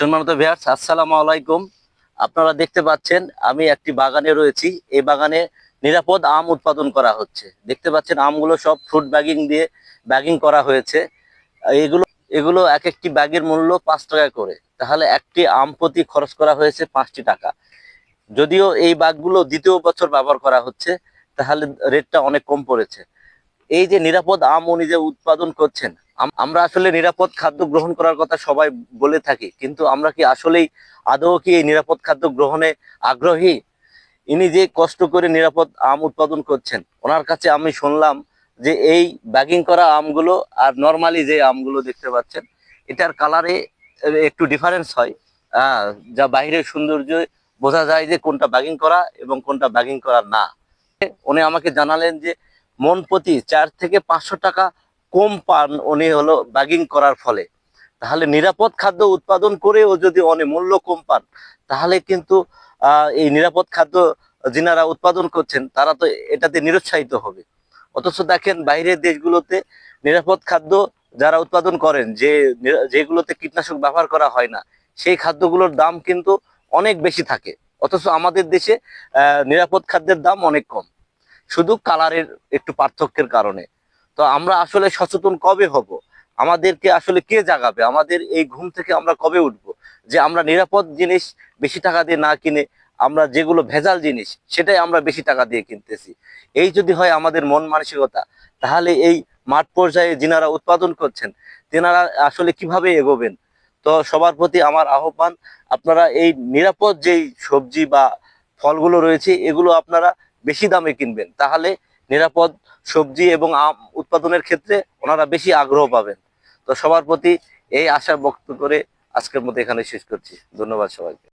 সম্মানিত ভিয়ার্স আসসালামু আলাইকুম। আপনারা দেখতে পাচ্ছেন, আমি একটি বাগানে রয়েছি। এই বাগানে নিরাপদ আম উৎপাদন করা হচ্ছে। দেখতে পাচ্ছেন, আমগুলো সব ফ্রুট ব্যাগিং দিয়ে ব্যাগিং করা হয়েছে। এগুলো এগুলো এক একটি ব্যাগের মূল্য পাঁচ টাকা করে। তাহলে একটি আম প্রতি খরচ করা হয়েছে পাঁচটি টাকা। যদিও এই ব্যাগগুলো দ্বিতীয় বছর ব্যবহার করা হচ্ছে, তাহলে রেটটা অনেক কম পড়েছে। এই যে নিরাপদ আম উনি যে উৎপাদন করছেন আমরা আসলে নিরাপদ খাদ্য গ্রহণ করার কথা সবাই বলে থাকি, কিন্তু আমরা কি আসলেই আদৌ কি এই নিরাপদ খাদ্য গ্রহণে আগ্রহী? ইনি যে কষ্ট করে নিরাপদ আম উৎপাদন করছেন, ওনার কাছে আমি শুনলাম যে এই ব্যাগিং করা আমগুলো আর নর্মালি যে আমগুলো দেখতে পাচ্ছেন, এটার কালারে একটু ডিফারেন্স হয়। যা বাইরের সৌন্দর্য বোঝা যায় যে কোনটা ব্যাগিং করা এবং কোনটা ব্যাগিং করা না। উনি আমাকে জানালেন যে মন প্রতি চার থেকে পাঁচশো টাকা কম পান উনি হলো ব্যাগিং করার ফলে। তাহলে নিরাপদ খাদ্য উৎপাদন করেও যদি অনেক মূল্য কম পান, তাহলে কিন্তু এই নিরাপদ খাদ্য যিনারা উৎপাদন করছেন, তারা তো এটাতে নিরুৎসাহিত হবে। অথচ দেখেন বাইরের দেশগুলোতে নিরাপদ খাদ্য যারা উৎপাদন করেন, যে যেগুলোতে কীটনাশক ব্যবহার করা হয় না, সেই খাদ্যগুলোর দাম কিন্তু অনেক বেশি থাকে। অথচ আমাদের দেশে নিরাপদ খাদ্যের দাম অনেক কম। শুধু কালারের একটু পার্থক্যের কারণে। তো আমরা আসলে সচেতন কবে হব? আমাদেরকে আসলে কে জাগাবে? আমাদের এই ঘুম থেকে আমরা কবে উঠব? যে আমরা নিরাপদ জিনিস বেশি টাকা দিয়ে না কিনে আমরা যেগুলো ভেজাল জিনিস সেটাই আমরা বেশি টাকা দিয়ে কিনতেছি। এই যদি হয় আমাদের মন মানসিকতা, তাহলে এই মাঠ পর্যায়ে যিনারা উৎপাদন করছেন, তেনারা আসলে কীভাবে এগোবেন? তো সবার প্রতি আমার আহ্বান, আপনারা এই নিরাপদ যেই সবজি বা ফলগুলো রয়েছে, এগুলো আপনারা বেশি দামে কিনবেন। তাহলে নিরাপদ সবজি এবং আম উৎপাদনের ক্ষেত্রে ওনারা বেশি আগ্রহ পাবেন। তো সবার প্রতি এই আশা ব্যক্ত করে আজকের মতো এখানে শেষ করছি। ধন্যবাদ সবাইকে।